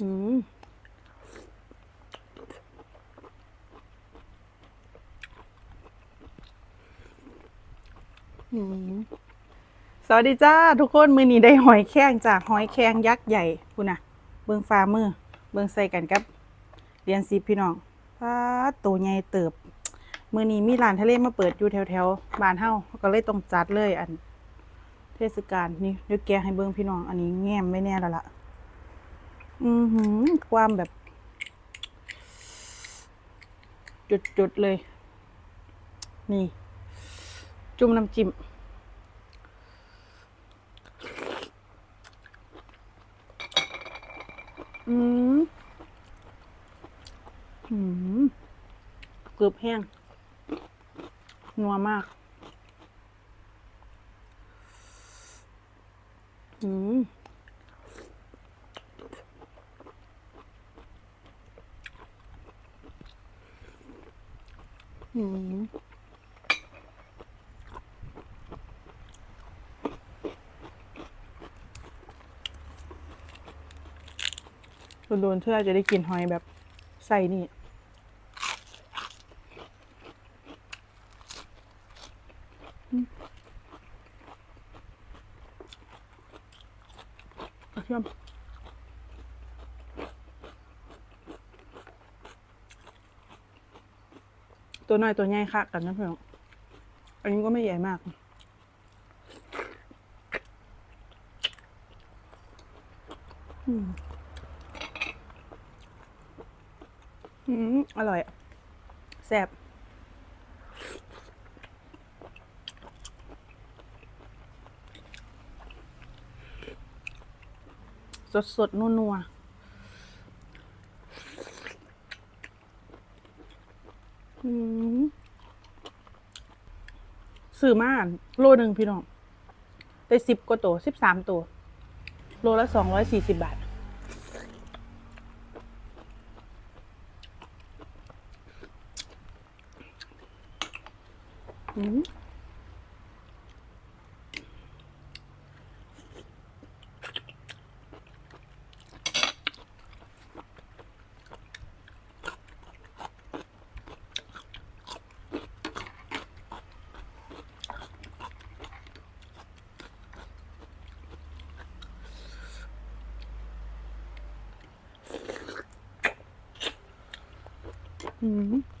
อืมสวัสดีจ้า ทุกคน มือนี้ได้หอยแข้งจากหอยแข้งยักษ์ใหญ่คุณน่ะเบิงฟ้ามือ เบิงใส่กันกับเรียนซีพี่น้องฟ้าตัวใหญ่เติบ มือนี้มีร้านทะเลมาเปิดอยู่แถวแถวๆบ้านเฮาก็เลยต้องจัดเลยอัน เทศกาลนี่เดี๋ยวแกให้เบิ่งพี่น้อง อันนี้แง้มไม่แน่แล้วล่ะ อือหือ ความแบบ จุดๆเลย นี่ จุ่มน้ำจิ้มอืมอืมเกือบแห้ง นัวมาก อืม อืมโดนๆเพื่อจะได้กินหอยแบบใส่นี่กระเทียม ตัวน้อยตัวใหญ่ค่ะกันนะเพื่อนอันนี้ก็ไม่ใหญ่มาก อืม อืม อร่อยแซ่บสดสดๆนัวๆ สื่อมาอันโลหนึ่งพี่น้องได้สิบกว่าตัวสิบสามตัว โลละสองร้อยสี่สิบบาท อืม อืม